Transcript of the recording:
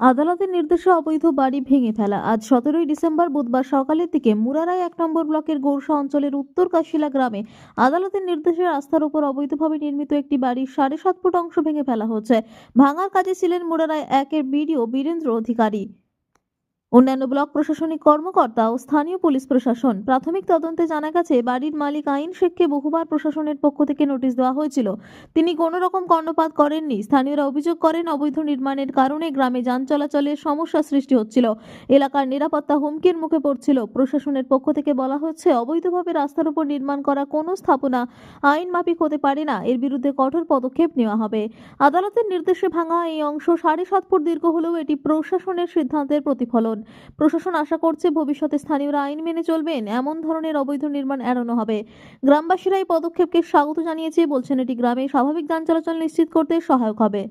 আদালতের নির্দেশে অবৈধ বাড়ি ভেঙে ফেলা। আজ সতেরোই ডিসেম্বর বুধবার সকালের দিকে মুরারায় এক নম্বর ব্লকের গৌরসা অঞ্চলের উত্তর কাশিলা গ্রামে আদালতের নির্দেশে রাস্তার উপর অবৈধভাবে নির্মিত একটি বাড়ির সাড়ে সাত ফুট অংশ ভেঙে ফেলা হচ্ছে। ভাঙার কাজে ছিলেন মুরারায় একের বিডিও বীরেন্দ্র অধিকারী। অন্যান্য ব্লক প্রশাসনিক কর্মকর্তা ও স্থানীয় পুলিশ প্রশাসন প্রাথমিক তদন্তে জানা গেছে, বাড়ির মালিক আইন শেখকে বহুবার প্রশাসনের পক্ষ থেকে নোটিশ দেওয়া হয়েছিল। তিনি কোনো রকম কর্ণপাত করেননি। স্থানীয়রা অভিযোগ করেন, অবৈধ নির্মাণের কারণে গ্রামে যান চলাচলের সমস্যা সৃষ্টি হচ্ছিল। এলাকার নিরাপত্তা হুমকির মুখে পড়ছিল। প্রশাসনের পক্ষ থেকে বলা হচ্ছে, অবৈধভাবে রাস্তার উপর নির্মাণ করা কোনো স্থাপনা আইন মাফিক হতে পারে না। এর বিরুদ্ধে কঠোর পদক্ষেপ নেওয়া হবে। আদালতের নির্দেশে ভাঙা এই অংশ সাড়ে সাত ফুট দীর্ঘ হলেও এটি প্রশাসনের সিদ্ধান্তের প্রতিফলন। প্রশাসন আশা করছে ভবিষ্যতে স্থানীয়রা আইন মেনে চলবেন, এমন ধরনের অবৈধ নির্মাণ এড়ানো হবে। গ্রামবাসীরা এই পদক্ষেপকে স্বাগত জানিয়েছে, বলছেন এটি গ্রামে স্বাভাবিক যান চলাচল নিশ্চিত করতে সহায়ক হবে।